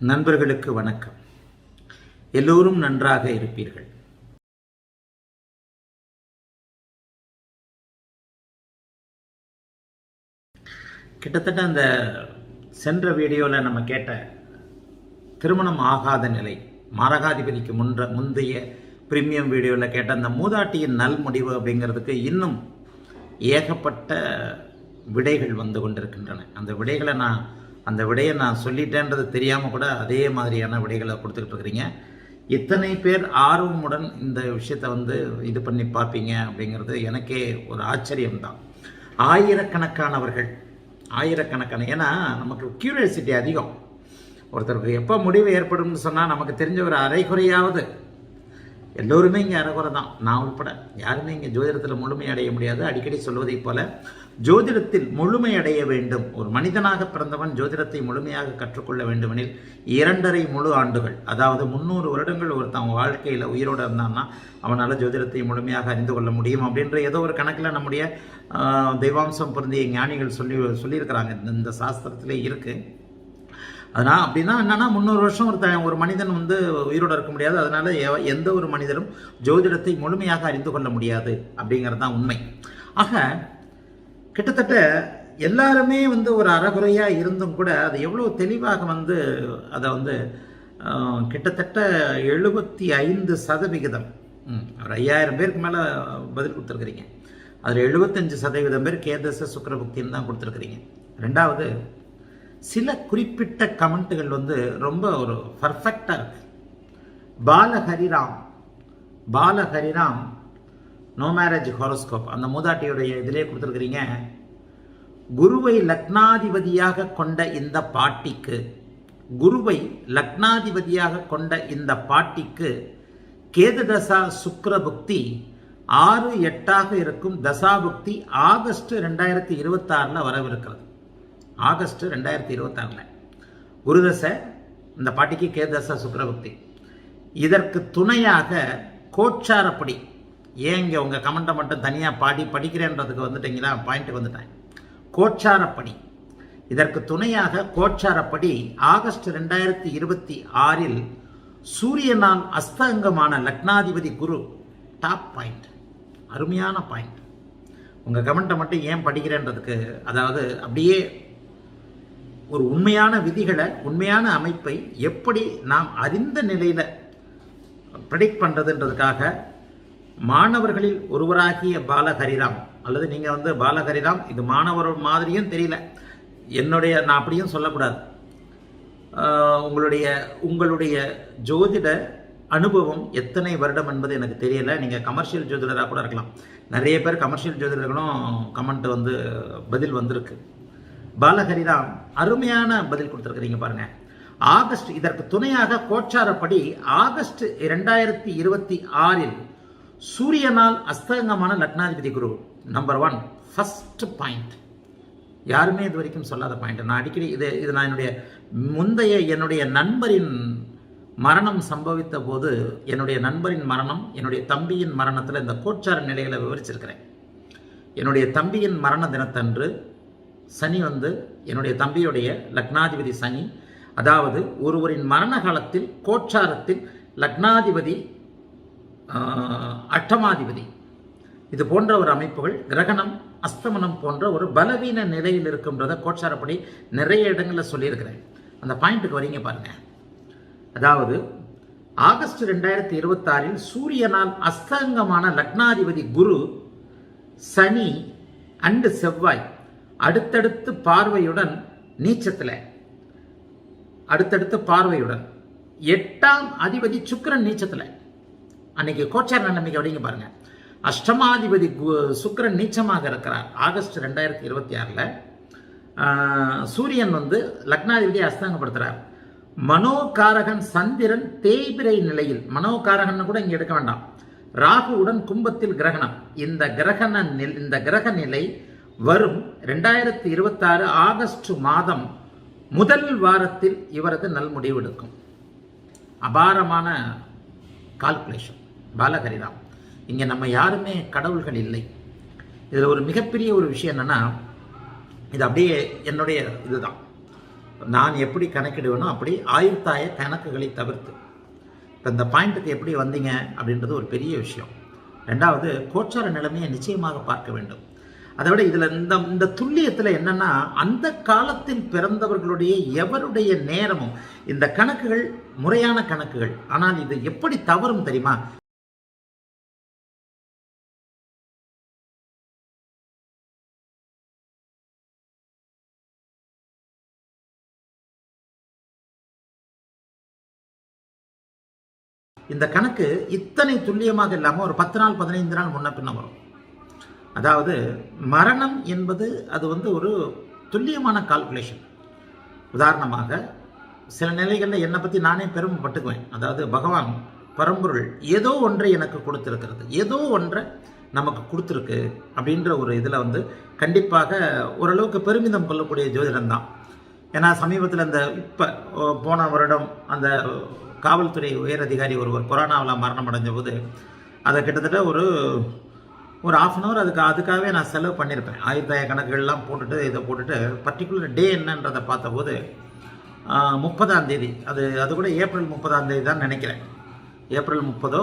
நண்பர்களுக்கு வணக்கம். எல்லோரும் நன்றாக இருப்பீர்கள். கிட்டத்தட்ட அந்த சென்ற வீடியோவில் நம்ம கேட்ட திருமணம் ஆகாத நிலை மாரகாதிபதிக்கு முன்ற முந்தைய ப்ரீமியம் வீடியோவில் கேட்ட அந்த மூதாட்டியின் நல் முடிவு அப்படிங்கிறதுக்கு இன்னும் ஏகப்பட்ட விடைகள் வந்து கொண்டிருக்கின்றன. அந்த விடைகளை நான் அந்த விடையை நான் சொல்லிட்டேன்றது தெரியாமல் கூட அதே மாதிரியான விடைகளை கொடுத்துக்கிட்டு இருக்கிறீங்க. இத்தனை பேர் ஆர்வமுடன் இந்த விஷயத்தை வந்து இது பண்ணி பார்ப்பீங்க அப்படிங்கிறது எனக்கே ஒரு ஆச்சரியம்தான். ஆயிரக்கணக்கானவர்கள் ஆயிரக்கணக்கான ஏன்னா நமக்கு க்யூரியாசிட்டி அதிகம். ஒருத்தருக்கு எப்போ முடிவு ஏற்படும்னு சொன்னால் நமக்கு தெரிஞ்ச ஒரு அரைகுறையாவது எல்லோருமே இங்கே அறகுறை தான் நான் உட்பட யாருமே இங்கே ஜோதிடத்தில் முழுமை அடைய முடியாது. அடிக்கடி சொல்வதைப் போல ஜோதிடத்தில் முழுமை அடைய வேண்டும். ஒரு மனிதனாக பிறந்தவன் ஜோதிடத்தை முழுமையாக கற்றுக்கொள்ள வேண்டுமெனில் இரண்டரை முழு ஆண்டுகள் அதாவது முந்நூறு வருடங்கள் ஒருத்தன் வாழ்க்கையில் உயிரோடு இருந்தான்னா அவனால் ஜோதிடத்தை முழுமையாக அறிந்து கொள்ள முடியும் அப்படின்ற ஏதோ ஒரு கணக்கில் நம்முடைய தெய்வாம்சம் பொருந்திய ஞானிகள் சொல்லி சொல்லியிருக்கிறாங்க. இந்த- இந்த சாஸ்திரத்திலே இருக்குது அதனால் அப்படின்னா என்னன்னா முந்நூறு வருஷம் ஒரு த ஒரு மனிதன் வந்து உயிரோட இருக்க முடியாது. அதனால எந்த ஒரு மனிதரும் ஜோதிடத்தை முழுமையாக அறிந்து கொள்ள முடியாது அப்படிங்கிறது தான் உண்மை. ஆக கிட்டத்தட்ட எல்லாருமே வந்து ஒரு அறகுறையாக இருந்தும் கூட அது எவ்வளோ தெளிவாக வந்து அதை வந்து கிட்டத்தட்ட எழுபத்தி ஐந்து சதவிகிதம் ஒரு ஐயாயிரம் பேருக்கு மேலே பதில் கொடுத்துருக்குறீங்க. அதில் எழுபத்தஞ்சு சதவீதம் பேர் கேதச சுக்கரபுக்தின்னு தான் கொடுத்துருக்குறீங்க. ரெண்டாவது சில குறிப்பிட்ட கமெண்ட்டுகள் வந்து ரொம்ப ஒரு பர்ஃபெக்டாக இருக்கு. Balahariram Balahariram no marriage horoscope அந்த மூதாட்டியுடைய இதிலே கொடுத்துருக்குறீங்க குருவை லக்னாதிபதியாக கொண்ட இந்த பாட்டிக்கு குருவை லக்னாதிபதியாக கொண்ட இந்த பாட்டிக்கு கேது தசா புக்தி ஆறு எட்டாக இருக்கும் தசாபுக்தி ஆகஸ்ட் ரெண்டாயிரத்தி இருபத்தாறில் வரவிருக்கிறது. ஆகஸ்ட் ரெண்டாயிரத்தி இருபத்தாறில். குருதசை இந்த பாட்டிக்கு கேதசா சுக்கரபக்தி. இதற்கு துணையாக கோச்சாரப்படி ஏன் இங்கே உங்கள் கமெண்ட்டை மட்டும் தனியாக பாடி படிக்கிறேன்றதுக்கு வந்துட்டீங்களா? பாயிண்ட்டுக்கு வந்துட்டேன். கோச்சாரப்படி இதற்கு துணையாக கோச்சாரப்படி ஆகஸ்ட் ரெண்டாயிரத்தி இருபத்தி ஆறில் சூரியனால் அஸ்தங்கமான லக்னாதிபதி குரு டாப் பாயிண்ட் அருமையான பாயிண்ட். உங்கள் கமெண்ட்டை மட்டும் ஏன் படிக்கிறேன்றதுக்கு அதாவது அப்படியே ஒரு உண்மையான விதிகளை உண்மையான அமைப்பை எப்படி நாம் அறிந்த நிலையில் ப்ரெடிக்ட் பண்ணுறதுன்றதுக்காக மாணவர்களில் ஒருவராகிய பாலஹரிராம் அல்லது நீங்கள் வந்து பாலஹரிராம் இது மாணவர் மாதிரியும் தெரியல. என்னுடைய நான் அப்படியும் சொல்லக்கூடாது. உங்களுடைய உங்களுடைய ஜோதிட அனுபவம் எத்தனை வருடம் என்பது எனக்கு தெரியல. நீங்கள் கமர்ஷியல் ஜோதிடராக கூட இருக்கலாம். நிறைய பேர் கமர்ஷியல் ஜோதிடர்களும் கமெண்ட் வந்து பதில் வந்திருக்கு. பாலஹரிராம் அருமையான பதில் கொடுத்துருக்குறீங்க பாருங்க. ஆகஸ்ட் இதற்கு துணையாக கோச்சாரப்படி ஆகஸ்ட் இரண்டாயிரத்தி இருபத்தி ஆறில் சூரியனால் அஸ்தங்கமான லக்னாதிபதி குரு நம்பர் ஒன் ஃபஸ்ட் பாயிண்ட் யாருமே இது வரைக்கும் சொல்லாத பாயிண்ட் நான் அடிக்கடி இது இது நான் என்னுடைய முந்தைய என்னுடைய நண்பரின் மரணம் சம்பவித்த போது என்னுடைய நண்பரின் மரணம் என்னுடைய தம்பியின் மரணத்தில் இந்த கோச்சார நிலைகளை விவரிச்சிருக்கிறேன். என்னுடைய தம்பியின் மரண தினத்தன்று சனி வந்து என்னுடைய தம்பியுடைய லக்னாதிபதி சனி. அதாவது ஒருவரின் மரண காலத்தில் கோச்சாரத்தில் லக்னாதிபதி அட்டமாதிபதி இது போன்ற ஒரு அமைப்புகள் கிரகணம் அஸ்தமனம் போன்ற ஒரு பலவீன நிலையில் இருக்குன்றத கோச்சாரப்படி நிறைய இடங்களில் சொல்லியிருக்கிறேன். அந்த பாயிண்ட்டுக்கு வரீங்க பாருங்க. அதாவது ஆகஸ்ட் ரெண்டாயிரத்தி இருபத்தாறில் சூரியனால் அஸ்தங்கமான லக்னாதிபதி குரு சனி அண்டு செவ்வாய் அடுத்தடுத்து பார்வையுடன் நீச்சத்தில். அடுத்தடுத்து பார்வையுடன். எட்டாம் அதிபதி சுக்கரன் நீச்சத்தில். அன்னைக்கு கோச்சார் நம்பிக்கை அப்படிங்க பாருங்க. அஷ்டமாதிபதி கு- நீச்சமாக இருக்கிறார். ஆகஸ்ட் ரெண்டாயிரத்தி இருபத்தி ஆறில். சூரியன் வந்து லக்னாதிபதியை அஸ்தங்கப்படுத்துறார் மனோகாரகன் சந்திரன் தேய்பிரை நிலையில். மனோகாரகன் கூட இங்கே எடுக்க வேண்டாம். ராகுவுடன் கும்பத்தில் கிரகணம். இந்த கிரகண நில் இந்த கிரக நிலை வரும் ரெண்டாயிரத்தி இருபத்தாறு ஆகஸ்ட் மாதம் முதல் வாரத்தில் இவரது நல்முடிவு எடுக்கும் அபாரமான கால்குலேஷன் பாலகரிராம் இங்கே நம்ம யாருமே கடவுள்கள் இல்லை. இதில் ஒரு மிகப்பெரிய ஒரு விஷயம் என்னென்னா இது அப்படியே என்னுடைய இதுதான். நான் எப்படி கணக்கிடுவேனோ அப்படி ஆயுத்தாய கணக்குகளை தவிர்த்து. இப்போ இந்த பாயிண்ட்டுக்கு எப்படி வந்தீங்க அப்படின்றது ஒரு பெரிய விஷயம். ரெண்டாவது கோச்சார நிலைமையை நிச்சயமாக பார்க்க வேண்டும். அதை விட இதில் இந்த இந்த துல்லியத்தில் என்னன்னா அந்த காலத்தில் பிறந்தவர்களுடைய எவருடைய நேரமும் இந்த கணக்குகள் முறையான கணக்குகள். ஆனால் இது எப்படி தவறும் தெரியுமா? இந்த கணக்கு இத்தனை துல்லியமாக இல்லாமல் ஒரு பத்து நாள் பதினைந்து நாள் முன்ன பின்ன வரும். அதாவது மரணம் என்பது அது வந்து ஒரு துல்லியமான கால்குலேஷன் உதாரணமாக சில நிலைகளில் என்னை பற்றி நானே பெருமைப்பட்டுக்குவேன் அதாவது பகவான் பரம்பொருள் ஏதோ ஒன்றை எனக்கு கொடுத்துருக்கிறது. ஏதோ ஒன்றை நமக்கு கொடுத்துருக்கு அப்படின்ற ஒரு இதில் வந்து கண்டிப்பாக ஓரளவுக்கு பெருமிதம் கொள்ளக்கூடிய ஜோதிடம் தான். ஏன்னா சமீபத்தில் இந்த இப்போ போன வருடம் அந்த காவல்துறை உயர் அதிகாரி ஒருவர் கொரோனாவில் மரணம் அடைஞ்ச போது அதை கிட்டத்தட்ட ஒரு ஒரு ஆஃப் அன் ஹவர் அதுக்கு அதுக்காகவே நான் செலவு பண்ணியிருப்பேன். ஆயுர்தாய கணக்குகள்லாம் போட்டுட்டு இதை போட்டுட்டு பர்டிகுலர் டே என்னன்றதை பார்த்தபோது முப்பதாம் தேதி அது அது கூட ஏப்ரல் முப்பதாம் தேதி தான் நினைக்கிறேன். ஏப்ரல் முப்பதோ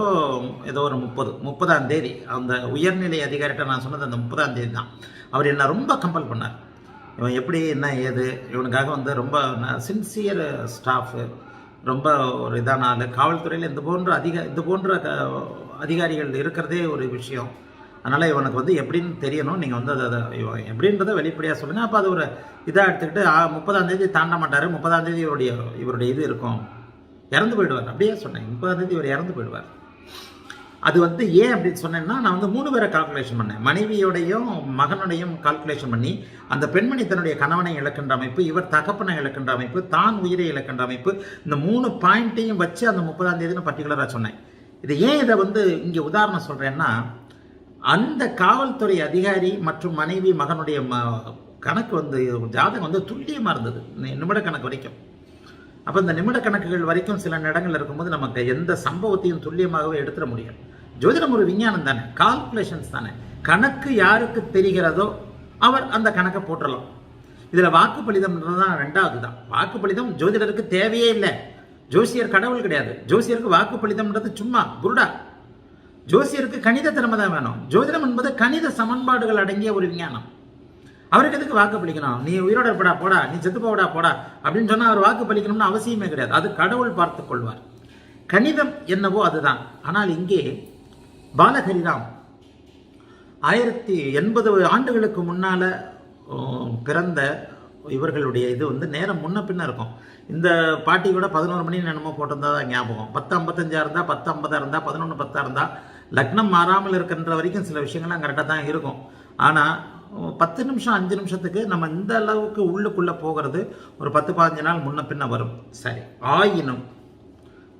ஏதோ ஒரு முப்பது முப்பதாம் தேதி அந்த உயர்நிலை அதிகாரிகிட்ட நான் சொன்னது அந்த முப்பதாம் தேதி தான். அவர் என்னை ரொம்ப கம்பல் பண்ணார். இவன் எப்படி என்ன ஏது இவனுக்காக வந்து ரொம்ப சின்சியர் ஸ்டாஃபு ரொம்ப ஒரு இதான காவல்துறையில் இந்த போன்ற அதிக இந்த போன்ற அதிகாரிகள் இருக்கிறதே ஒரு விஷயம். அதனால் இவனுக்கு வந்து எப்படின்னு தெரியணும். நீங்கள் வந்து அதை இவன் எப்படின்றத வெளிப்படையாக சொல்லுங்கள் அப்போ அது ஒரு இதாக எடுத்துக்கிட்டு முப்பதாம் தேதி தாண்ட மாட்டார். முப்பதாம் தேதி இவருடைய இவருடைய இது இருக்கும். இறந்து போயிடுவார். அப்படியே சொன்னேன். முப்பதாம் தேதி இவர் இறந்து போயிடுவார். அது வந்து ஏன் அப்படின்னு சொன்னேன்னா நான் வந்து மூணு பேரை கால்குலேஷன் பண்ணேன். மனைவியோடையும் மகனுடையும் கால்குலேஷன் பண்ணி அந்த பெண்மணி தன்னுடைய கணவனை இழக்கின்ற அமைப்பு இவர் தகப்பனை இழக்கின்ற அமைப்பு தான் உயிரை இழக்கின்ற அமைப்பு இந்த மூணு பாயிண்ட்டையும் வச்சு அந்த முப்பதாம் தேதினு பர்டிகுலராக சொன்னேன். இது ஏன் இதை வந்து இங்கே உதாரணம் சொல்கிறேன்னா அந்த காவல்துறை அதிகாரி மற்றும் மனைவி மகனுடைய ம கணக்கு வந்து ஜாதகம் வந்து துல்லியமாக இருந்தது. நிமிட கணக்கு வரைக்கும். அப்போ இந்த நிமிட கணக்குகள் வரைக்கும் சில இடங்கள் இருக்கும்போது நமக்கு எந்த சம்பவத்தையும் துல்லியமாகவே எடுத்துட முடியும். ஜோதிடம் ஒரு விஞ்ஞானம் தானே? கால்குலேஷன்ஸ் தானே? கணக்கு யாருக்கு தெரிகிறதோ அவர் அந்த கணக்கை போட்டுடலாம் இதில் வாக்குப்பளிதம்ன்றது தான் ரெண்டாவது தான் வாக்குப்பளிதம் ஜோதிடருக்கு தேவையே இல்லை. ஜோசியர் கடவுள் கிடையாது. ஜோசியருக்கு வாக்குப்பளிதம்ன்றது சும்மா குருடா. ஜோசியருக்கு கணித திறமை தான் வேணும். ஜோதிடம் என்பது கணித சமன்பாடுகள் அடங்கிய ஒரு விஞ்ஞானம். அவருக்கு எதுக்கு வாக்கு பலிக்கணும் நீ உயிரோட இருப்படா போடா நீ செத்து போடா போடா அப்படின்னு சொன்னால் அவர் வாக்கு பலிக்கணும்னு அவசியமே கிடையாது. அது கடவுள் பார்த்து கொள்வார். கணிதம் என்னவோ அதுதான். ஆனால் இங்கே பாலஹரிராம் ஆயிரத்தி எண்பது ஆண்டுகளுக்கு முன்னால பிறந்த இவர்களுடைய இது வந்து நேரம் முன்ன பின்ன இருக்கும். இந்த பாட்டி கூட பதினோரு மணி என்னமோ போட்டிருந்தா தான் ஞாபகம். பத்து ஐம்பத்தஞ்சா இருந்தால் பத்து ஐம்பதா இருந்தால் பதினொன்று பத்தா இருந்தால் லக்னம் மாறாமல் இருக்கின்ற வரைக்கும் சில விஷயங்கள்லாம் கரெக்டாக தான் இருக்கும். ஆனால் பத்து நிமிஷம் அஞ்சு நிமிஷத்துக்கு நம்ம இந்த அளவுக்கு உள்ளுக்குள்ளே போகிறது ஒரு பத்து பதினஞ்சு நாள் முன்ன பின்ன வரும். சரி ஆயினும்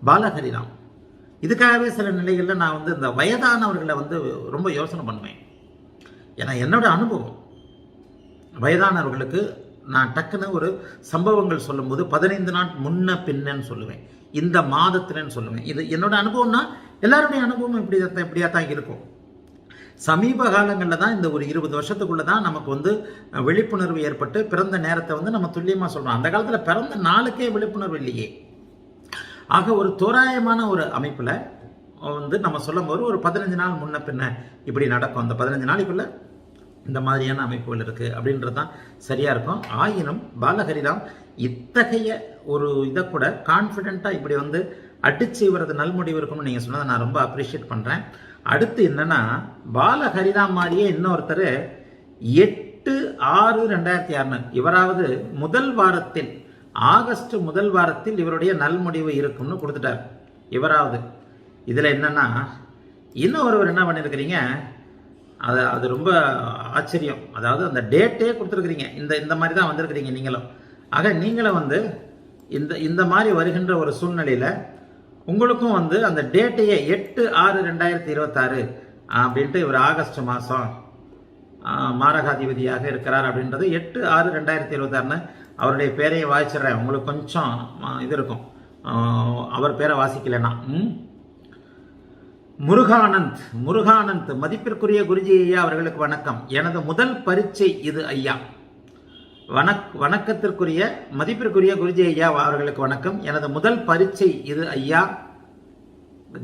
பாலஹரிராம் இதுக்காகவே சில நிலைகளில் நான் வந்து இந்த வயதானவர்களை வந்து ரொம்ப யோசனை பண்ணுவேன். ஏன்னா என்னோட அனுபவம் வயதானவர்களுக்கு நான் டக்குன்னு ஒரு சம்பவங்கள் சொல்லும்போது பதினைந்து நாள் முன்ன பின்னன்னு சொல்லுவேன். இந்த மாதத்துலன்னு சொல்லுவேன். இது என்னோட அனுபவம்னா எல்லாருடைய அனுபவம் இப்படி இப்படியா தான் இருக்கும். சமீப காலங்களில் தான் இந்த ஒரு இருபது வருஷத்துக்குள்ளே தான் நமக்கு வந்து விழிப்புணர்வு ஏற்பட்டு பிறந்த நேரத்தை வந்து நம்ம துல்லியமாக சொல்கிறோம் அந்த காலத்தில் பிறந்த நாளுக்கே விழிப்புணர்வு இல்லையே. ஆக ஒரு தோராயமான ஒரு அமைப்பில் வந்து நம்ம சொல்லும் போது ஒரு பதினஞ்சு நாள் முன்ன பின்ன இப்படி நடக்கும். அந்த பதினஞ்சு நாளைக்குள்ள இந்த மாதிரியான அமைப்புகள் இருக்குது அப்படின்றது தான் சரியாக இருக்கும். ஆயினும் பாலஹரிராம் இத்தகைய ஒரு இதை கூட கான்ஃபிடெண்ட்டாக இப்படி வந்து அடிச்சு இவரது நல்முடிவு இருக்கும்னு நீங்கள் சொன்னதை நான் ரொம்ப அப்ரிஷியேட் பண்ணுறேன் அடுத்து என்னன்னா பாலஹரிராம் மாதிரியே இன்னொருத்தர் எட்டு ஆறு ரெண்டாயிரத்தி அறுநூறு இவராவது முதல் வாரத்தில் ஆகஸ்ட் முதல் வாரத்தில் இவருடைய நல்முடிவு இருக்கும்னு கொடுத்துட்டார். இவராவது. இதில் என்னன்னா இன்னும் ஒருவர் என்ன பண்ணியிருக்கிறீங்க அது அது ரொம்ப ஆச்சரியம். அதாவது அந்த டேட்டே கொடுத்துருக்குறீங்க. இந்த இந்த மாதிரி தான் வந்திருக்கிறீங்க நீங்களும். ஆக நீங்களும் வந்து இந்த இந்த மாதிரி வருகின்ற ஒரு சூழ்நிலையில் உங்களுக்கும் வந்து அந்த டேட்டையே எட்டு ஆறு ரெண்டாயிரத்தி இருபத்தாறு அப்படின்ட்டு இவர் ஆகஸ்ட் மாதம் மாரகாதிபதியாக இருக்கிறார் அப்படின்றது எட்டு ஆறு ரெண்டாயிரத்தி இருபத்தாறுன்னு அவருடைய பேரையை வாசிச்சிடுறேன். உங்களுக்கு கொஞ்சம் இது இருக்கும். அவர் பேரை வாசிக்கலைன்னா. முருகானந்த் முருகானந்த் மதிப்பிற்குரிய குருஜி ஐயா அவர்களுக்கு வணக்கம். எனது முதல் பரீட்சை இது ஐயா. வணக் வணக்கத்திற்குரிய மதிப்பிற்குரிய குருஜி ஐயா அவர்களுக்கு வணக்கம். எனது முதல் பரீட்சை இது ஐயா.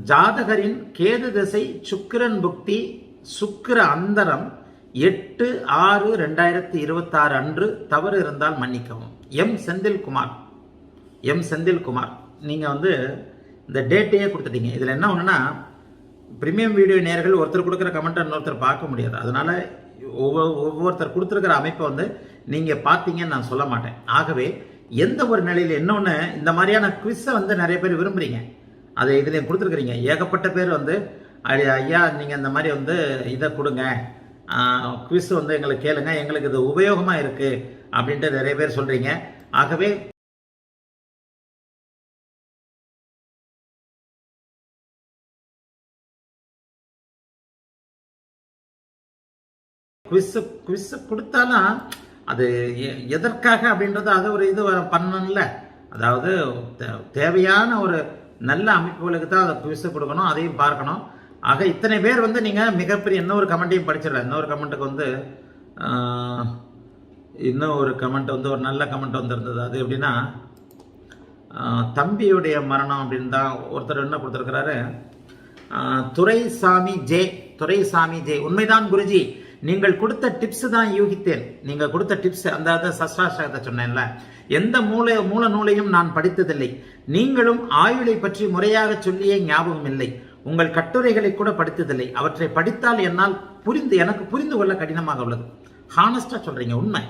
ஜாதகரின் கேது திசை சுக்கிரன் புக்தி சுக்கிர அந்தரம் எட்டு ஆறு ரெண்டாயிரத்தி இருபத்தாறு அன்று தவறு இருந்தால் மன்னிக்கவும். எம். செந்தில்குமார். எம். செந்தில்குமார். நீங்கள் வந்து இந்த டேட்டையே கொடுத்துட்டீங்க. இதில் என்ன ஒன்றுனா ப்ரீமியம் வீடியோ நேர்கள் ஒருத்தர் கொடுக்குற கமெண்ட் இன்னொருத்தர் பார்க்க முடியாது. அதனால் ஒவ்வொரு ஒவ்வொருத்தர் கொடுத்துருக்கிற அமைப்பை வந்து நீங்கள் பார்த்தீங்கன்னு நான் சொல்ல மாட்டேன். ஆகவே எந்த ஒரு நிலையில் இன்னொன்று இந்த மாதிரியான குவிஸை வந்து நிறைய பேர் விரும்புகிறீங்க அதை இதுலேயும் கொடுத்துருக்குறீங்க. ஏகப்பட்ட பேர் வந்து ஐயா நீங்கள் இந்த மாதிரி வந்து இதை கொடுங்க. குவிஸ் வந்து எங்களுக்கு கேளுங்க. எங்களுக்கு இது உபயோகமாக இருக்குது அப்படின்ட்டு நிறைய பேர் சொல்கிறீங்க ஆகவே குவிஸ் குவிஸ் கொடுத்தாலும் அது எ- எதற்காக அப்படின்றது அது ஒரு இது பண்ணல அதாவது தே- தேவையான ஒரு நல்ல அமைப்புகளுக்கு தான் அதை குவிஸ் கொடுக்கணும் அதையும் பார்க்கணும். ஆக இத்தனை பேர் வந்து நீங்கள் மிகப்பெரிய இன்னொரு கமெண்ட்டையும் படிச்சிடலாம். இன்னொரு கமெண்ட்டுக்கு வந்து இன்னும் ஒரு கமெண்ட் வந்து ஒரு நல்ல கமெண்ட் வந்திருந்தது. அது எப்படின்னா தம்பியுடைய மரணம் அப்படின்னு தான் ஒருத்தர் என்ன கொடுத்துருக்கிறாரு? Duraisamy J Duraisamy J. உண்மைதான் குருஜி. நீங்கள் கொடுத்த டிப்ஸ் தான் யூகித்தேன். நீங்கள் கொடுத்த டிப்ஸ் அந்த சஸ்ராஷ்டகத்தை சொன்னேன்ல. எந்த மூல மூல நூலையும் நான் படித்ததில்லை. நீங்களும் ஆயுளை பற்றி முறையாக சொல்லியே ஞாபகம் இல்லை. உங்கள் கட்டுரைகளை கூட படித்ததில்லை. அவற்றை படித்தால் என்னால் புரிந்து எனக்கு புரிந்து கொள்ள கடினமாக உள்ளது. ஹானஸ்டாக சொல்கிறீங்க உண்மை.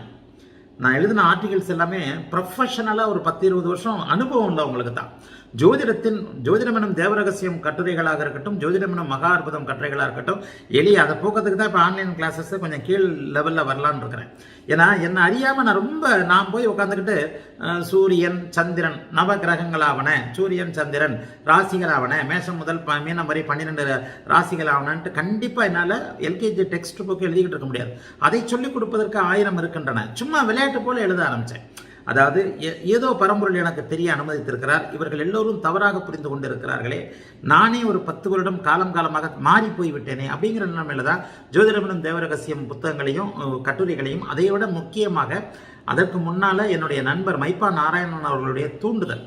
நான் எழுதின ஆர்டிகல்ஸ் எல்லாமே ப்ரொஃபஷனலாக ஒரு பத்து இருபது வருஷம் அனுபவம் உள்ள உங்களுக்கு தான். ஜோதிடத்தின் ஜோதிடமனம் தேவரகசியம் கட்டுரைகளாக இருக்கட்டும் ஜோதிடமனம் மகா அற்புதம் கட்டுரைகளாக இருக்கட்டும் எளிய அதை போக்கிறதுக்கு தான் இப்போ ஆன்லைன் கிளாஸஸ் கொஞ்சம் கீழ் லெவலில் வரலான்னு இருக்கிறேன். ஏன்னா என்னை அறியாமல் நான் ரொம்ப நான் போய் உட்காந்துக்கிட்டு சூரியன் சந்திரன் நவ கிரகங்களாவன சூரியன் சந்திரன் ராசிகளாவன மேஷம் முதல் ப- மீனம் வரை பன்னிரெண்டு ராசிகளாவனன்ட்டு கண்டிப்பாக என்னால் எல்கேஜி டெக்ஸ்ட் புக்கு எழுதிக்கிட்டு இருக்க முடியாது. அதை சொல்லிக் கொடுப்பதற்கு ஆயிரம் இருக்கின்றன. சும்மா விளையாட்டு போல் எழுத ஆரம்பித்தேன் அதாவது ஏதோ பரம்பொருள் எனக்கு தெரிய அனுமதித்திருக்கிறார். இவர்கள் எல்லோரும் தவறாக புரிந்து கொண்டிருக்கிறார்களே. நானே ஒரு பத்து வருடம் காலம் காலமாக மாறி போய் விட்டேனே அப்படிங்கிற நிலைமையில தான் ஜோதிடமனும் தேவரகசியம் புத்தகங்களையும் கட்டுரைகளையும் அதை விட முக்கியமாக அதற்கு முன்னால் என்னுடைய நண்பர் மைப்பா நாராயணன் அவர்களுடைய தூண்டுதல்.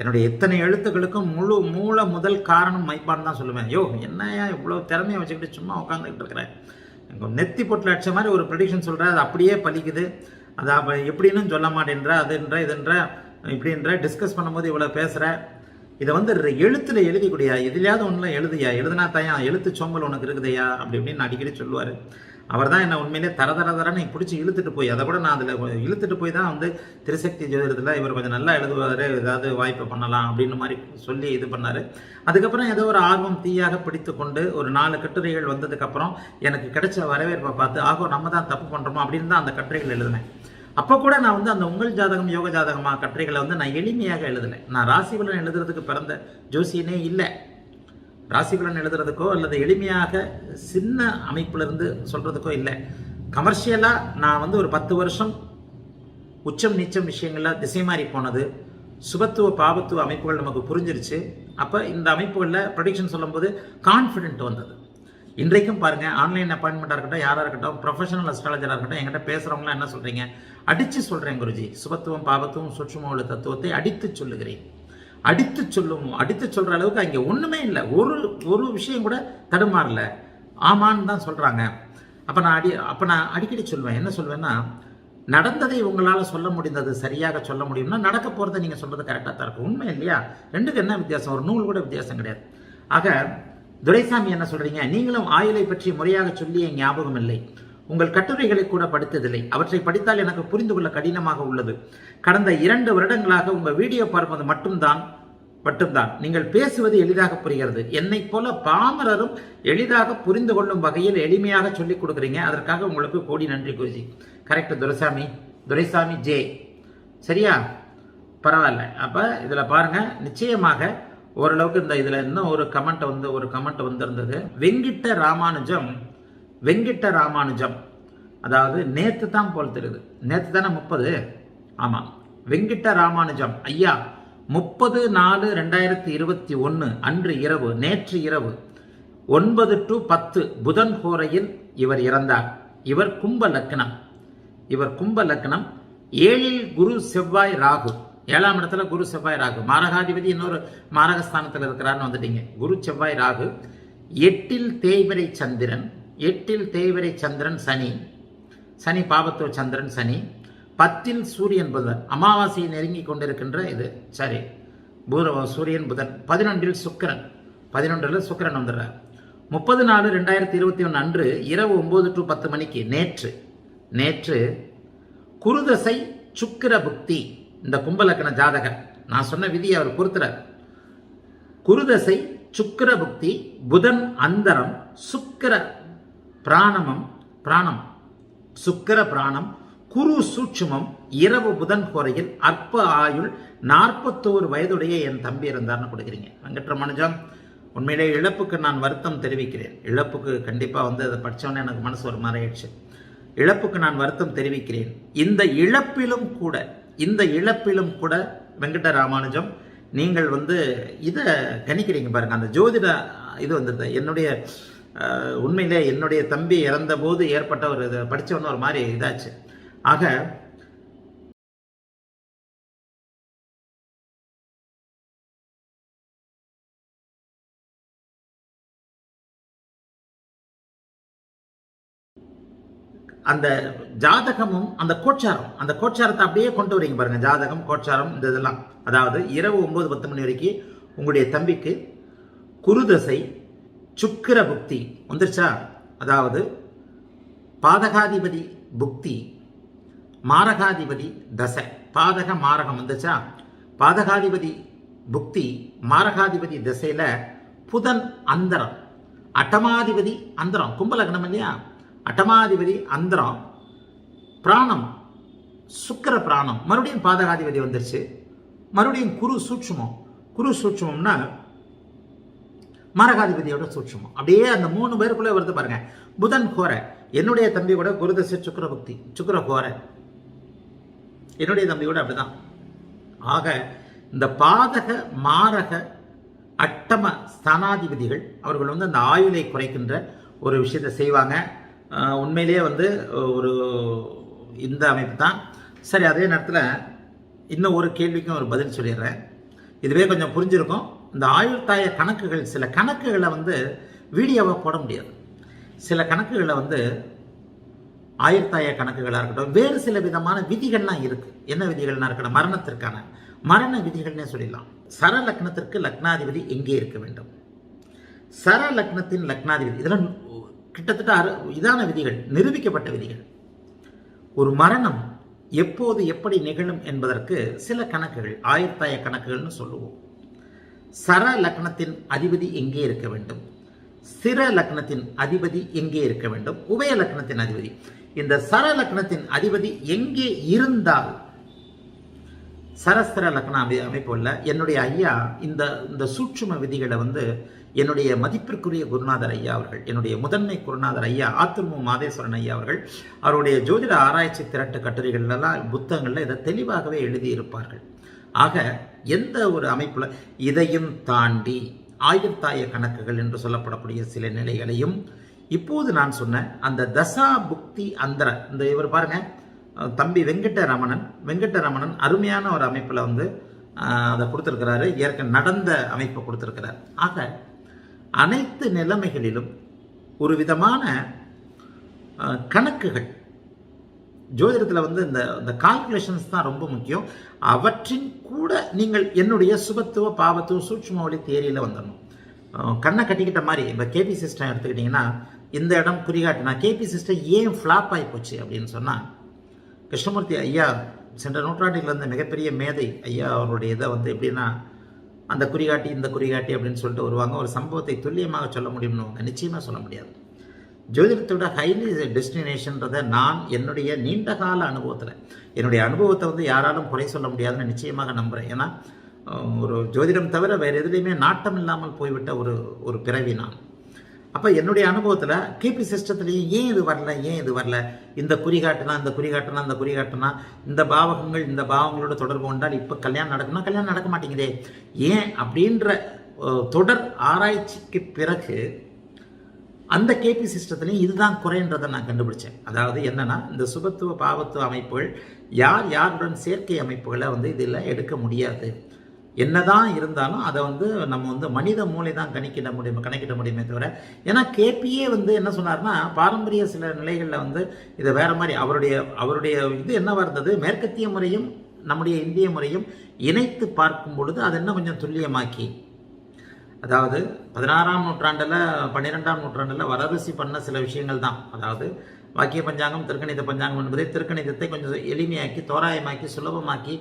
என்னுடைய எத்தனை எழுத்துக்களுக்கும் முழு மூல முதல் காரணம் மைப்பான்னு தான் சொல்லுவேன். யோ என்னையா இவ்வளோ திறமையை வச்சுக்கிட்டு சும்மா உட்காந்துக்கிட்டு இருக்கிறேன் நெத்தி பொட்டில் அடித்த மாதிரி ஒரு ப்ரெடிக்ஷன் சொல்கிறேன் அது அப்படியே பலிக்குது. அது அப்போ எப்படின்னு சொல்ல மாட்டேன்ற அதுன்ற இதுன்ற இப்படின்ற டிஸ்கஸ் பண்ணும்போது இவ்வளோ பேசுகிற இதை வந்து ர- எழுத்துல எழுதி எதுலையாவது ஒன்றுல எழுதியா? எழுதுனா தாயா? எழுத்து சோம்பல் உனக்கு இருக்குதையா? அப்படி இப்படின்னு அடிக்கடி சொல்லுவார். அவர் தான் என்ன உண்மையிலே தர தர தரன்னு பிடிச்சி இழுத்துட்டு போய். அதை கூட நான் அதில் இழுத்துட்டு போய் தான் வந்து திருசக்தி ஜோதிடத்தில் இவர் கொஞ்சம் நல்லா எழுதுவார் ஏதாவது வாய்ப்பு பண்ணலாம் அப்படின்னு மாதிரி சொல்லி இது பண்ணார். அதுக்கப்புறம் ஏதோ ஒரு ஆர்வம் தீயாக பிடித்து கொண்டு ஒரு நாலு கட்டுரைகள் வந்ததுக்கப்புறம் எனக்கு கிடைச்ச வரவேற்பை பார்த்து ஆகோ நம்ம தான் தப்பு பண்ணுறோமோ அப்படின்னு தான் அந்த கட்டுரைகள் எழுதினேன். அப்போ கூட நான் வந்து அந்த உங்கள் ஜாதகம் யோக ஜாதகமாக கட்டுரைகளை வந்து நான் எளிமையாக எழுதலை. நான் ராசிபலன் எழுதுறதுக்கு பிறந்த ஜோசியனே இல்லை. ராசிபலன் எழுதுறதுக்கோ அல்லது எளிமையாக சின்ன அமைப்பிலிருந்து சொல்கிறதுக்கோ இல்லை. கமர்ஷியலாக நான் வந்து ஒரு பத்து வருஷம் உச்சம் நீச்சம் விஷயங்களில் திசை மாறி போனது. சுபத்துவ பாபத்துவ அமைப்புகள் நமக்கு புரிஞ்சிருச்சு. அப்போ இந்த அமைப்புகளில் ப்ரொடிக்ஷன் சொல்லும்போது கான்ஃபிடென்ட் வந்தது. இன்றைக்கும் பாருங்க ஆன்லைன் அப்பாயின்மெண்ட்டாக இருக்கட்டும் யாராக இருக்கட்டும் ப்ரொஃபஷனல் அஸ்ட்ராலஜராக இருக்கட்டும் என்கிட்ட பேசுகிறவங்களாம் என்ன சொல்கிறீங்க அடித்து சொல்கிறேன் குருஜி. சுபத்துவம் பாபத்துவம் சுற்றுமூல உள்ள தத்துவத்தை அடித்து சொல்லுகிறேன். அடித்து சொல்லும் அடித்து சொல்கிற அளவுக்கு அங்கே ஒன்றுமே இல்லை. ஒரு ஒரு விஷயம் கூட தடுமாறல. ஆமான்னு தான் சொல்கிறாங்க அப்போ நான் அடி அப்போ நான் அடிக்கடி சொல்வேன். என்ன சொல்வேன்னா நடந்ததை உங்களால் சொல்ல முடிந்தது சரியாக சொல்ல முடியும்னா நடக்க போகிறத நீங்கள் சொல்கிறது கரெக்டாக தான் இருக்கும். உண்மை இல்லையா? ரெண்டுக்கு என்ன வித்தியாசம்? ஒரு நூல் கூட வித்தியாசம் கிடையாது. ஆக துரைசாமி என்ன சொல்கிறீங்க நீங்களும் ஆயுளை பற்றி முறையாக சொல்லிய ஞாபகம் இல்லை. உங்கள் கட்டுரைகளை கூட படித்ததில்லை. அவற்றை படித்தால் எனக்கு புரிந்து கொள்ள கடினமாக உள்ளது. கடந்த இரண்டு வருடங்களாக உங்கள் வீடியோ பார்ப்பது மட்டும்தான் மட்டும்தான். நீங்கள் பேசுவது எளிதாக புரிகிறது. என்னை போல பாமரரும் எளிதாக புரிந்து கொள்ளும் வகையில் எளிமையாக சொல்லிக் கொடுக்குறீங்க. அதற்காக உங்களுக்கு கோடி நன்றி குருஜி. கரெக்ட் துரைசாமி. துரைசாமி ஜே. சரியா? பரவாயில்ல. அப்போ இதில் பாருங்க. நிச்சயமாக ஓரளவுக்கு இந்த இதில் இன்னும் ஒரு கமெண்ட் வந்து ஒரு கமெண்ட் வந்திருந்தது. வெங்கிட்ட ராமானுஜம் வெங்கிட்ட ராமானுஜம். அதாவது நேற்று தான் போல் தெரியுது. நேற்று தானே முப்பது? ஆமாம் வெங்கிட்ட ராமானுஜம். ஐயா முப்பது நாலு ரெண்டாயிரத்தி இருபத்தி ஒன்று அன்று இரவு நேற்று இரவு ஒன்பது டு பத்து புதன் கோரையில் இவர் இறந்தார். இவர் கும்ப லக்னம். இவர் கும்ப லக்னம். ஏழில் குரு செவ்வாய் ராகு. ஏழாம் இடத்துல குரு செவ்வாய் ராகு. மாரகாதிபதி இன்னொரு மாரகஸ்தானத்தில் இருக்கிறார்னு வந்துட்டீங்க. குரு செவ்வாய் ராகு. எட்டில் தேய்வரை சந்திரன். எட்டில் தேய்வரை சந்திரன் சனி. சனி பாபத்துவ சந்திரன் சனி. பத்தில் சூரியன் புதன். அமாவாசையை நெருங்கி கொண்டிருக்கின்ற இது சரி. பூர சூரியன் புதன். பதினொன்றில் சுக்கிரன். பதினொன்றில் சுக்கிரன் வந்துடுறார். முப்பது நாலு ரெண்டாயிரத்தி இருபத்தி ஒன்று அன்று இரவு ஒம்பது டு பத்து மணிக்கு நேற்று நேற்று குருதசை சுக்கிர புக்தி இந்த கும்பலக்கண ஜாதகர். நான் சொன்ன விதியை அவர் பொறுத்துறார். குருதசை சுக்கிர புக்தி புதன் அந்தரம் சுக்கிர பிராணமம் பிராணம். சுக்கிர பிராணம் குரு சூட்சுமம் இரவு புதன் கோரையில் அற்ப ஆயுள் நாற்பத்தோரு வயதுடைய என் தம்பி இருந்தார்னு கொடுக்குறீங்க. வெங்கட்ரமனுஜம் உண்மையிலே இழப்புக்கு நான் வருத்தம் தெரிவிக்கிறேன். இழப்புக்கு கண்டிப்பாக வந்து அதை படித்தோன்னே எனக்கு மனசு ஒரு மாதிரி ஆயிடுச்சு. இழப்புக்கு நான் வருத்தம் தெரிவிக்கிறேன். இந்த இழப்பிலும் கூட இந்த இழப்பிலும் கூட வெங்கட ராமானுஜம் நீங்கள் வந்து இதை கணிக்கிறீங்க பாருங்க. அந்த ஜோதிட இது வந்தது என்னுடைய உண்மையிலே என்னுடைய தம்பி இறந்தபோது ஏற்பட்ட ஒரு இதை படித்தவொன்னு ஒரு மாதிரி இதாச்சு. ஆக அந்த ஜாதகமும் அந்த கோச்சாரம் அந்த கோச்சாரத்தை அப்படியே கொண்டு வரீங்க பாருங்க. ஜாதகம் கோச்சாரம் இந்த இதெல்லாம். அதாவது இரவு ஒன்பது பத்து மணி வரைக்கும் உங்களுடைய தம்பிக்கு குருதசை சுக்கிர புக்தி. வந்துருச்சா? அதாவது பாதகாதிபதி புக்தி. மாரகாதிபதி தசை. பாதக மாரகம் வந்துச்சா? பாதகாதிபதி புக்தி மாரகாதிபதி திசையில புதன் அந்தரம். அட்டமாதிபதி அந்தரம். கும்பலக்னம் இல்லையா? அட்டமாதிபதி அந்தரம். பிராணம் சுக்கர பிராணம். மறுபடியும் பாதகாதிபதி வந்துருச்சு. மறுபடியும் குரு சூட்சுமம். குரு சூட்சுமம்னா மாரகாதிபதியோட சூட்சுமம். அப்படியே அந்த மூணு பேருக்குள்ளே வருது பாருங்க. புதன் கோரை. என்னுடைய தம்பி கூட குருதசை சுக்கர புக்தி. சுக்கர கோரை. என்னுடைய தம்பி கூட அப்படிதான். ஆக இந்த பாதக மாரக அட்டம ஸ்தானாதிபதிகள் அவர்கள் வந்து அந்த ஆயுளை குறைக்கின்ற ஒரு விஷயத்தை செய்வாங்க. உண்மையிலேயே வந்து ஒரு இந்த அமைப்பு தான். சரி அதே நேரத்தில் இன்னும் ஒரு கேள்விக்கும் ஒரு பதில் சொல்லிடுறேன். இதுவே கொஞ்சம் புரிஞ்சிருக்கும். இந்த ஆயுள் தாய கணக்குகள் சில கணக்குகளை வந்து வீடியோவாக போட முடியாது. சில கணக்குகளை வந்து ஆயிரத்தாய கணக்குகளாக இருக்கட்டும் வேறு சில விதமான விதிகள்லாம் இருக்கு. என்ன விதிகள்லாம் இருக்கணும் மரணத்திற்கான மரண விதிகள்னே சொல்லிடலாம். சர லக்னத்திற்கு லக்னாதிபதி எங்கே இருக்க வேண்டும்? சர லக்னத்தின் லக்னாதிபதி இதெல்லாம் கிட்டத்தட்ட அறு இதான விதிகள் நிரூபிக்கப்பட்ட விதிகள். ஒரு மரணம் எப்போது எப்படி நிகழும் என்பதற்கு சில கணக்குகள் ஆயுர்தாய கணக்குகள்னு சொல்லுவோம். சர லக்னத்தின் அதிபதி எங்கே இருக்க வேண்டும்? சிர லக்னத்தின் அதிபதி எங்கே இருக்க வேண்டும்? உபய லக்னத்தின் அதிபதி. இந்த சர லக்னத்தின் அதிபதி எங்கே இருந்தால்? சரஸ்திர லக்ன அமை அமைப்புள்ள என்னுடைய ஐயா இந்த இந்த சூட்சும விதிகளை வந்து என்னுடைய மதிப்பிற்குரிய குருநாதர் ஐயா அவர்கள் என்னுடைய முதன்மை குருநாதர் ஐயா ஆத்திருமு மாதேஸ்வரன் ஐயா அவர்கள் அவருடைய ஜோதிட ஆராய்ச்சி திரட்டு கட்டுரைகள்லாம் புத்தகங்களில் இதை தெளிவாகவே எழுதியிருப்பார்கள். ஆக எந்த ஒரு அமைப்பில் இதையும் தாண்டி ஆயுர்தாய கணக்குகள் என்று சொல்லப்படக்கூடிய சில நிலைகளையும் இப்போது நான் சொன்ன அந்த தசா புக்தி அந்தர இந்த இவர் பாருங்க அஹ் தம்பி வெங்கட்டரமணன் வெங்கட்டரமணன் அருமையான ஒரு அமைப்பில் வந்து அதை கொடுத்துருக்கிறாரு. ஏற்கனவே நடந்த அமைப்பை கொடுத்துருக்கிறார். ஆக அனைத்து நிலைமைகளிலும் ஒரு விதமான கணக்குகள் ஜோதிடத்தில் வந்து இந்த இந்த கால்குலேஷன்ஸ் தான் ரொம்ப முக்கியம். அவற்றின் கூட நீங்கள் என்னுடைய சுபத்துவ பாவத்துவ சூட்சும ஒளி தேரியில் வந்துடணும். கண்ணை கட்டிக்கிட்ட மாதிரி இப்போ கேபி சிஸ்டம் எடுத்துக்கிட்டிங்கன்னா இந்த இடம் குறிகாட்டினா கேபி சிஸ்டர் ஏன் ஃப்ளாப் ஆகி போச்சு அப்படின்னு சொன்னால் கிருஷ்ணமூர்த்தி ஐயா சென்ற நூற்றாண்டில் இருந்த மிகப்பெரிய மேதை ஐயா அவருடைய இதை வந்து எப்படின்னா அந்த குறிகாட்டி இந்த குறிகாட்டி அப்படின்னு சொல்லிட்டு வருவாங்க. ஒரு சம்பவத்தை துல்லியமாக சொல்ல முடியும்னு நிச்சயமாக சொல்ல முடியாது. ஜோதிடத்தோட ஹைலி டெஸ்டினேஷன்றதை நான் என்னுடைய நீண்ட கால அனுபவத்தில் என்னுடைய அனுபவத்தை வந்து யாராலும் குறை சொல்ல முடியாதுன்னு நிச்சயமாக நம்புகிறேன் ஏன்னா ஒரு ஜோதிடம் தவிர வேறு எதுலேயுமே நாட்டம் இல்லாமல் போய்விட்ட ஒரு ஒரு பிறவி நான். அப்போ என்னுடைய அனுபவத்தில் கேபி சிஸ்டத்துலேயும் ஏன் இது வரல ஏன் இது வரல? இந்த குறிகாட்டுனா இந்த குறிகாட்டுனா இந்த குறிகாட்டுனா இந்த பாவகங்கள் இந்த பாவங்களோட தொடர்பு கொண்டால் இப்போ கல்யாணம் நடக்கும்னா கல்யாணம் நடக்க மாட்டேங்குதே. ஏன் அப்படின்ற தொடர் ஆராய்ச்சிக்கு பிறகு அந்த கேபி சிஸ்டத்துலையும் இதுதான் குறைன்றதை நான் கண்டுபிடிச்சேன். அதாவது என்னன்னா இந்த சுபத்துவ பாவத்துவ அமைப்புகள் யார் யாருடன் சேர்க்கை அமைப்புகளை வந்து இதில் எடுக்க முடியாது. என்னதான் இருந்தாலும் அதை வந்து நம்ம வந்து மனித மூளை தான் கணிக்கிட முடியும் கணக்கிட முடியுமே தவிர ஏன்னா கேபியே வந்து என்ன சொன்னார்னா பாரம்பரிய சில நிலைகளில் வந்து இதை வேற மாதிரி அவருடைய அவருடைய இது என்னவா இருந்தது? மேற்கத்திய முறையும் நம்முடைய இந்திய முறையும் இணைத்து பார்க்கும் பொழுது அது இன்னும் கொஞ்சம் துல்லியமாக்கி. அதாவது பதினாறாம் நூற்றாண்டில் பன்னிரெண்டாம் நூற்றாண்டில் வரரிசி பண்ண சில விஷயங்கள் தான் அதாவது வாக்கிய பஞ்சாங்கம் திருக்கணித பஞ்சாங்கம் என்பதை திருக்கணிதத்தை கொஞ்சம் எளிமையாக்கி தோராயமாக்கி சுலபமாக்கி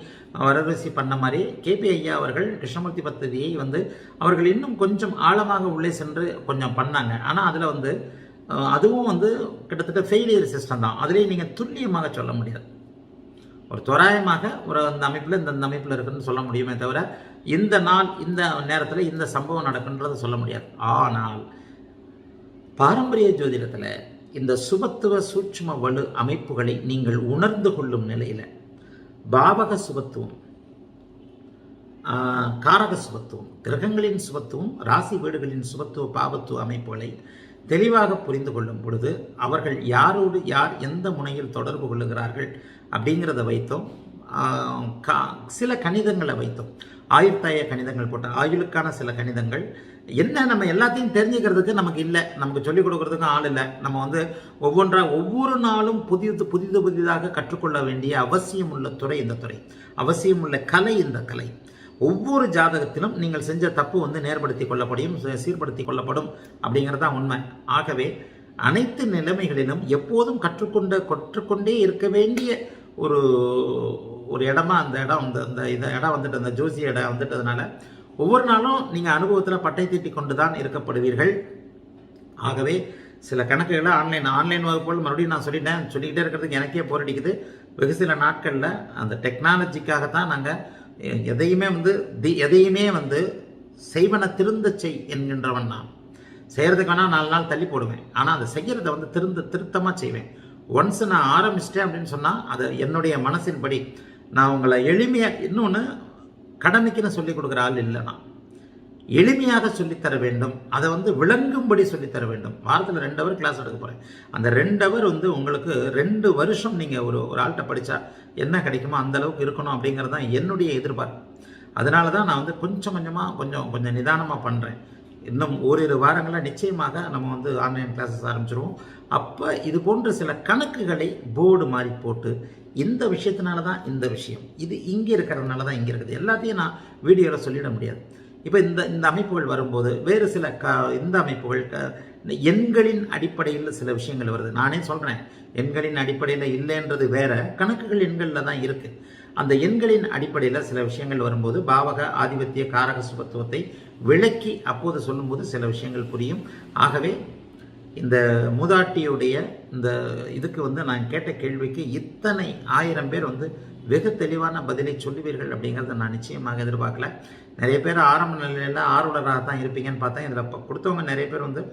வரவரிசை பண்ண மாதிரி கேபி ஐயா அவர்கள் கிருஷ்ணமூர்த்தி பத்ததியை வந்து அவர்கள் இன்னும் கொஞ்சம் ஆழமாக உள்ளே சென்று கொஞ்சம் பண்ணாங்க. ஆனால் அதில் வந்து அதுவும் வந்து கிட்டத்தட்ட ஃபெயிலியர் சிஸ்டம் தான். அதுலேயும் நீங்கள் துல்லியமாக சொல்ல முடியாது. ஒரு தோராயமாக ஒரு அந்த அமைப்பில் இந்த இந்த அமைப்பில் இருக்குன்னு சொல்ல முடியுமே தவிர இந்த நாள் இந்த நேரத்தில் இந்த சம்பவம் நடக்குன்றதை சொல்ல முடியாது. ஆனால் பாரம்பரிய ஜோதிடத்தில் இந்த சுபத்துவ சூட்சும வலு அமைப்புகளை நீங்கள் உணர்ந்து கொள்ளும் நிலையில் பாவக சுபத்துவம் காரக சுபத்துவம் கிரகங்களின் சுபத்துவம் ராசி வீடுகளின் சுபத்துவ பாவத்துவ அமைப்புகளை தெளிவாக புரிந்து கொள்ளும் பொழுது அவர்கள் யாரோடு யார் எந்த முனையில் தொடர்பு கொள்ளுகிறார்கள் அப்படிங்கிறத வைத்தோம். கா- சில கணிதங்களை வைத்தோம். ஆயுர்தாய கணிதங்கள் போட்ட ஆயுளுக்கான சில கணிதங்கள் என்ன நம்ம எல்லாத்தையும் தெரிஞ்சுக்கிறதுக்கு நமக்கு இல்லை. நமக்கு சொல்லிக் கொடுக்கறதுக்கும் ஆள் இல்லை. நம்ம வந்து ஒவ்வொன்றா ஒவ்வொரு நாளும் புதிது புதிது புதிதாக கற்றுக்கொள்ள வேண்டிய அவசியம் உள்ள துறை இந்த துறை. அவசியம் உள்ள கலை இந்த கலை. ஒவ்வொரு ஜாதகத்திலும் நீங்கள் செஞ்ச தப்பு வந்து நேர்படுத்திக் கொள்ளப்படும் சீ- கொள்ளப்படும் அப்படிங்கிறது தான் உண்மை. ஆகவே அனைத்து நிலைமைகளிலும் எப்போதும் கற்றுக்கொண்ட கற்றுக்கொண்டே இருக்க வேண்டிய ஒரு ஒரு இடமா அந்த இடம் அந்த அந்த இந்த இடம் வந்துட்டு அந்த ஜோசி இடம் வந்துட்டதுனால ஒவ்வொரு நாளும் நீங்கள் அனுபவத்தில் பட்டை தீட்டி கொண்டு தான் இருக்கப்படுவீர்கள். ஆகவே சில கணக்குகளை ஆன்லைன் ஆன்லைன் வகுப்புகள் மறுபடியும் நான் சொல்லிட்டேன். சொல்லிக்கிட்டே இருக்கிறதுக்கு எனக்கே போர் அடிக்குது. வெகு சில நாட்களில் அந்த டெக்னாலஜிக்காக தான் நாங்கள் எதையுமே வந்து தி- எதையுமே வந்து செய்வன திருந்த செய் என்கின்றவன் நான். செய்கிறதுக்கு வேணால் நாலு நாள் தள்ளி போடுவேன். ஆனால் அதை செய்கிறத வந்து திருந்த திருத்தமாக செய்வேன். ஒன்ஸ் நான் ஆரம்பிச்சிட்டேன் அப்படின்னு சொன்னால் அது என்னுடைய மனசின்படி நான் உங்களை எளிமையாக இன்னொன்று கடனுக்குன்னு சொல்லி கொடுக்குற ஆள் இல்லைன்னா எளிமையாக சொல்லித்தர வேண்டும். அதை வந்து விளங்கும்படி சொல்லித்தர வேண்டும். வாரத்தில் ரெண்டு ஹவர் கிளாஸ் எடுக்க போகிறேன் அந்த ரெண்டு ஹவர் வந்து உங்களுக்கு ரெண்டு வருஷம் நீங்கள் ஒரு ஒரு ஆள்கிட்ட படித்தா என்ன கிடைக்குமோ அந்த அளவுக்கு இருக்கணும் அப்படிங்கிறது தான் என்னுடைய எதிர்பார்ப்பு. அதனால தான் நான் வந்து கொஞ்சம் கொஞ்சமாக கொஞ்சம் கொஞ்சம் நிதானமாக பண்ணுறேன் இன்னும் ஓரிரு வாரங்களில் நிச்சயமாக நம்ம வந்து ஆன்லைன் கிளாஸஸ் ஆரம்பிச்சிருவோம். அப்போ இது போன்ற சில கணக்குகளை போர்டு மாதிரி போட்டு இந்த விஷயத்தினால தான் இந்த விஷயம். இது இங்கே இருக்கிறதுனால தான் இங்கே இருக்குது. எல்லாத்தையும் நான் வீடியோவில் சொல்லிட முடியாது. இப்போ இந்த இந்த அமைப்புகள் வரும்போது வேறு சில க இந்த அமைப்புகள் க இந்த எண்களின் அடிப்படையில் சில விஷயங்கள் வருது. நானே சொல்கிறேன் எண்களின் அடிப்படையில் இல்லைன்றது வேற. கணக்குகள் எண்களில் தான் இருக்குது அந்த எண்களின் அடிப்படையில் சில விஷயங்கள் வரும்போது பாவக ஆதிபத்திய காரக சுபத்துவத்தை விளக்கி அப்போது சொல்லும்போது சில விஷயங்கள் புரியும். ஆகவே இந்த மூதாட்டியுடைய இந்த இதுக்கு வந்து நான் கேட்ட கேள்விக்கு இத்தனை ஆயிரம் பேர் வந்து வெகு தெளிவான பதிலை சொல்லுவீர்கள் அப்படிங்கிறத நான் நிச்சயமாக எதிர்பார்க்கல. நிறைய பேர் ஆரம்ப நிலையில் ஆர்வலராக தான் இருப்பீங்கன்னு பார்த்தா இதில் கொடுத்தவங்க நிறைய பேர் வந்து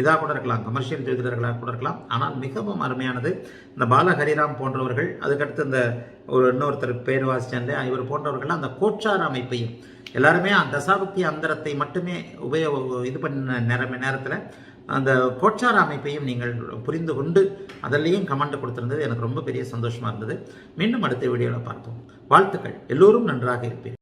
இதாக கூட இருக்கலாம் கமர்ஷியல் ஜோதிடர்களாக கூட இருக்கலாம். ஆனால் மிகவும் அருமையானது இந்த பால ஹரிராம் போன்றவர்கள் அதுக்கடுத்து இந்த ஒரு இன்னொருத்தர் பேர் வாசிச்சேன் இவர் போன்றவர்கள் அந்த கோச்சார அமைப்பையும் எல்லாருமே அந்த தசாபக்தி அந்தரத்தை மட்டுமே உபயோக இது பண்ண நேரம் நேரத்தில் அந்த கோச்சார அமைப்பையும் நீங்கள் புரிந்து கொண்டு அதிலையும் கமெண்ட் கொடுத்திருந்தது. எனக்கு ரொம்ப பெரிய சந்தோஷமாக இருந்தது. மீண்டும் அடுத்த வீடியோவில் பார்ப்போம். வாழ்த்துக்கள். எல்லோரும் நன்றாக இருப்பீர்கள்.